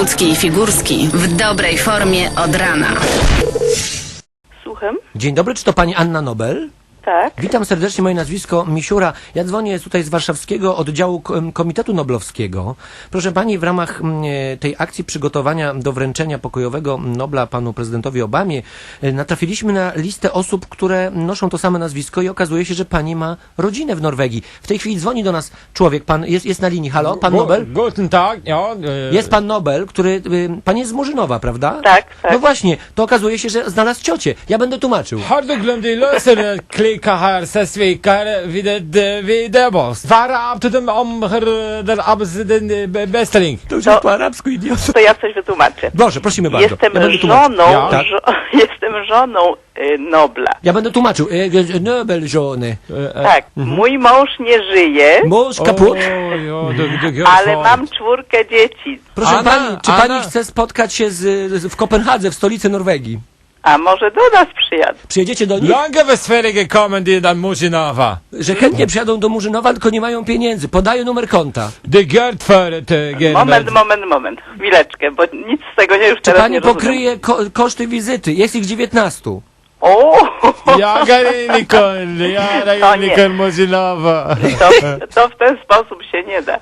Wojewódzki i Figurski w dobrej formie od rana. Słucham? Dzień dobry, czy to pani Anna Nobel? Tak. Witam serdecznie, moje nazwisko Misiura. Ja dzwonię tutaj z warszawskiego oddziału Ko- Komitetu Noblowskiego. Proszę pani, w ramach e, tej akcji przygotowania do wręczenia pokojowego Nobla panu prezydentowi Obamie e, natrafiliśmy na listę osób, które noszą to same nazwisko i okazuje się, że pani ma rodzinę w Norwegii. W tej chwili dzwoni do nas człowiek, pan jest, jest na linii. Halo, pan Nobel? Guten Tag, ja. e, Jest pan Nobel, który, y, pan jest z Murzynowa, prawda? Tak, tak. No właśnie, to okazuje się, że znalazł ciocię. Ja będę tłumaczył. Här så svikar vid vid boss. Fara up to them om hur den abs den bästa link. To już po arabsku. To ja coś wytłumaczę. Proszę, prosimy bardzo. Jestem ja żoną, Ja? Tak. żo- jestem żoną y, Nobla. Ja będę tłumaczył. E, Nobel żony. Tak, mój mąż nie żyje, Mąż kaput. Ale mam czwórkę dzieci. Proszę Anna, pani, czy Anna. pani chce spotkać się z, z, w Kopenhadze, w stolicy Norwegii? A może do nas przyjadą? Przyjedziecie do nich? Lange Westfälige kommen die dann Musinava. Że chętnie przyjadą do Murzynowa, tylko nie mają pieniędzy. Podaję numer konta. Gert-företagen. Moment, moment, moment. Chwileczkę, bo nic z tego nie już Czy teraz pani nie rozumiem. pokryje ko koszty wizyty? Jest ich 19. O, Nie. Nicole Musinava. to, to w ten sposób się nie da.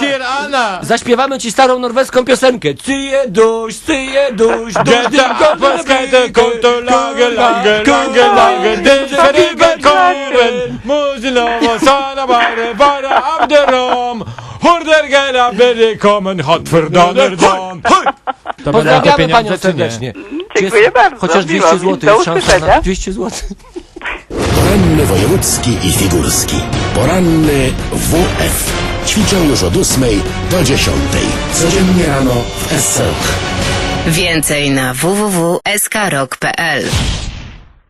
Hier Anna. Zaśpiewamy ci starą norweską piosenkę. Cyje duś, cyje duś, duś, Getta apelskajte konto lager, lager, lager, lager, den färdiga korven, Musilova, sana bare, bara abderom, Horder gera bere kommen, hat för daner dam. To Pozdrawiamy panią serdecznie. Czy Dziękuję bardzo, Chociaż miło 200 mi. zł Do jest szansa usłyszenia. na 200 zł. Poranny wojewódzki i figurski. Poranny WF. Ćwiczą już od 8 do 10. Codziennie rano w SROK. Więcej na www.skrok.pl